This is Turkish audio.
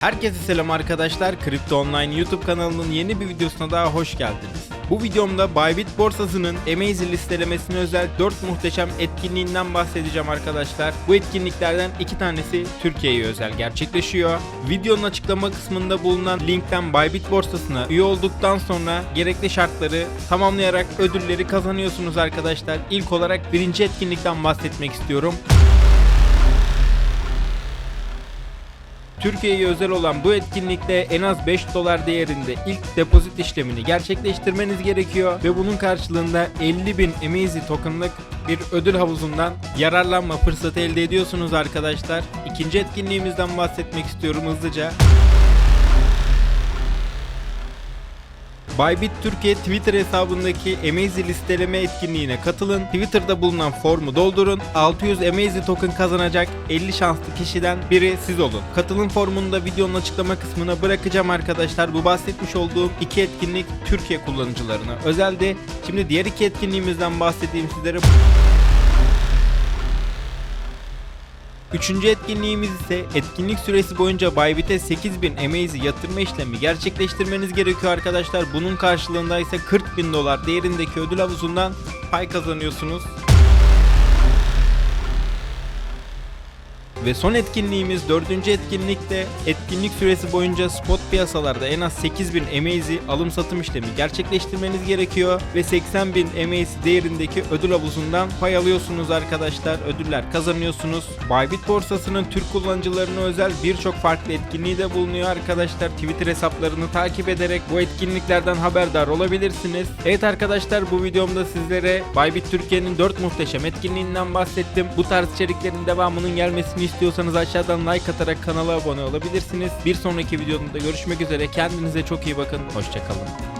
Herkese selam arkadaşlar. Kripto Online YouTube kanalının yeni bir videosuna daha hoş geldiniz. Bu videomda Bybit borsasının Amazing listelemesine özel 4 muhteşem etkinliğinden bahsedeceğim arkadaşlar. Bu etkinliklerden 2 tanesi Türkiye'ye özel gerçekleşiyor. Videonun açıklama kısmında bulunan linkten Bybit borsasına üye olduktan sonra gerekli şartları tamamlayarak ödülleri kazanıyorsunuz arkadaşlar. İlk olarak birinci etkinlikten bahsetmek istiyorum. Türkiye'ye özel olan bu etkinlikte en az 5 dolar değerinde ilk depozit işlemini gerçekleştirmeniz gerekiyor ve bunun karşılığında 50 bin Amazy tokenlık bir ödül havuzundan yararlanma fırsatı elde ediyorsunuz arkadaşlar. İkinci etkinliğimizden bahsetmek istiyorum hızlıca. Bybit Türkiye Twitter hesabındaki Amazy listeleme etkinliğine katılın. Twitter'da bulunan formu doldurun. 600 Amazy token kazanacak 50 şanslı kişiden biri siz olun. Katılım formunu da videonun açıklama kısmına bırakacağım arkadaşlar. Bu bahsetmiş olduğum iki etkinlik Türkiye kullanıcılarına özeldi. Şimdi diğer iki etkinliğimizden bahsedeyim sizlere. Üçüncü etkinliğimiz ise etkinlik süresi boyunca Bybit'e 8000 Amazy yatırma işlemi gerçekleştirmeniz gerekiyor arkadaşlar. Bunun karşılığında ise 40 bin dolar değerindeki ödül havuzundan pay kazanıyorsunuz. Ve son etkinliğimiz dördüncü etkinlikte etkinlik süresi boyunca spot piyasalarda en az 8000 Amazy alım satım işlemi gerçekleştirmeniz gerekiyor ve 80.000 Amazy değerindeki ödül havuzundan pay alıyorsunuz arkadaşlar ödüller kazanıyorsunuz. Bybit borsasının Türk kullanıcılarına özel birçok farklı etkinliği de bulunuyor arkadaşlar Twitter hesaplarını takip ederek bu etkinliklerden haberdar olabilirsiniz. Evet arkadaşlar bu videomda sizlere Bybit Türkiye'nin 4 muhteşem etkinliğinden bahsettim. Bu tarz içeriklerin devamının gelmesini istiyorsanız aşağıdan like atarak kanala abone olabilirsiniz. Bir sonraki videomda görüşmek üzere. Kendinize çok iyi bakın. Hoşçakalın.